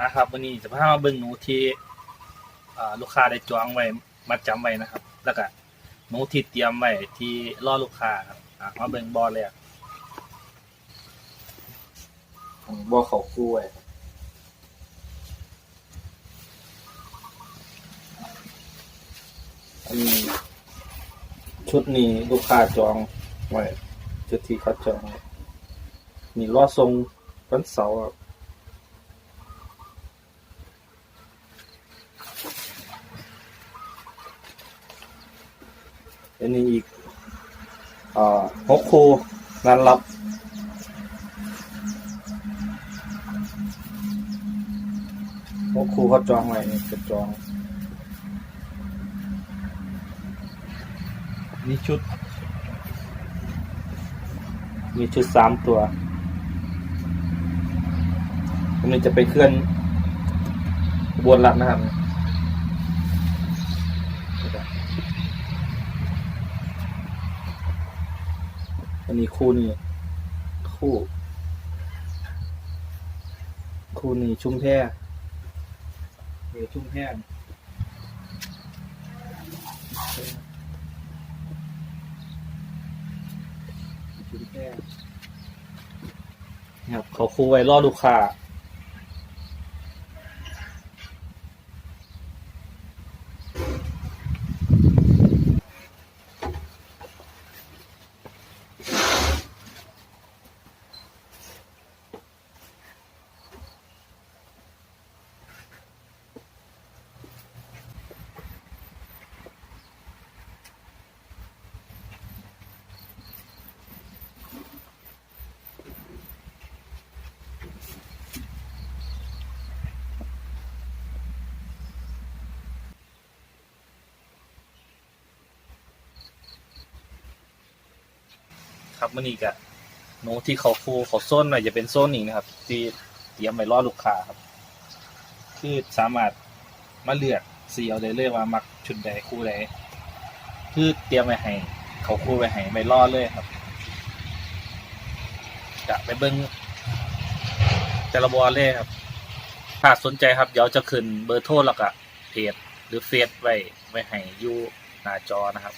นะครับวันนี้จะพามาเบิ่งหนูที่ลูกค้าได้จองไว้มัดจำไว้นะครับ แล้วก็หนูที่เตรียมไว้ที่รอลูกค้าครับมาเบิ่งบอลเลยบอเขาคู่ไว้อันนี้ชุดนี้ลูกค้าจองไว้ชุดที่เขาจองไว้มีรอทรงวันเสาร์ครับ อันนี้อีกหกคูงานรับหกคูเขาจองไว้จะจอง นี่ชุด มีชุดสามตัวอันนี้จะไปเคลื่อนบวนรัดนะครับ อันนี้คู่นี้คู่ คู่นี้ชุ่มแพรเดี๋ยวชุ่มแพรชุ่มแพรครับเขาคู่ไว้รอลูกค้า ครับมื่อนี้กะโน้ตที่เขาฟูเขาโซนหน่อยจะเป็นโซนนี้นะครับ ที่เตรียมไว้รอลูกค้าครับ คือสามารถมาเลือกสีเอาได้เลยว่ามักชุดใดคู่ใดคือเตรียมไว้ให้เขาคู่ไว้ให้ไว้รอเลยครับจะไปเบิ้งแต่ละบอลเลยครับ ถ้าสนใจครับ เดี๋ยวจะขึ้นเบอร์โทรแล้วก็เพจหรือเฟซไว้ไว้ให้อยู่หน้าจอนะครับ